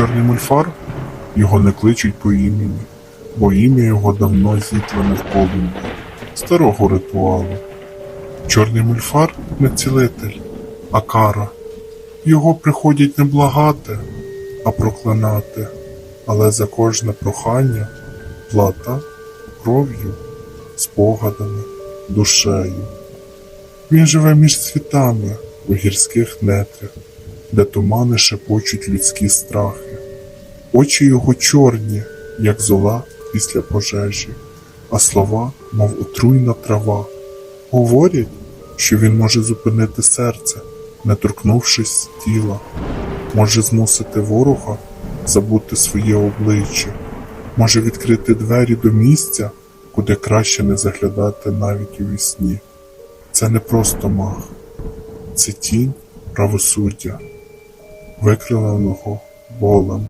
чорний мульфар? Його не кличуть по імені, бо ім'я його давно зітлене в полум'ї старого ритуалу. Чорний мульфар не цілитель, а кара. Його приходять не благати, а проклинати, але за кожне прохання плата кров'ю, спогадами, душею. Він живе між світами у гірських нетрях, де тумани шепочуть людські страхи. Очі його чорні, як зола після пожежі, а слова, мов отруйна трава. Говорять, що він може зупинити серце, не торкнувшись тіла, може змусити ворога забути своє обличчя, може відкрити двері до місця, куди краще не заглядати навіть у вісні. Це не просто маг, це тінь правосуддя, викривленого болем.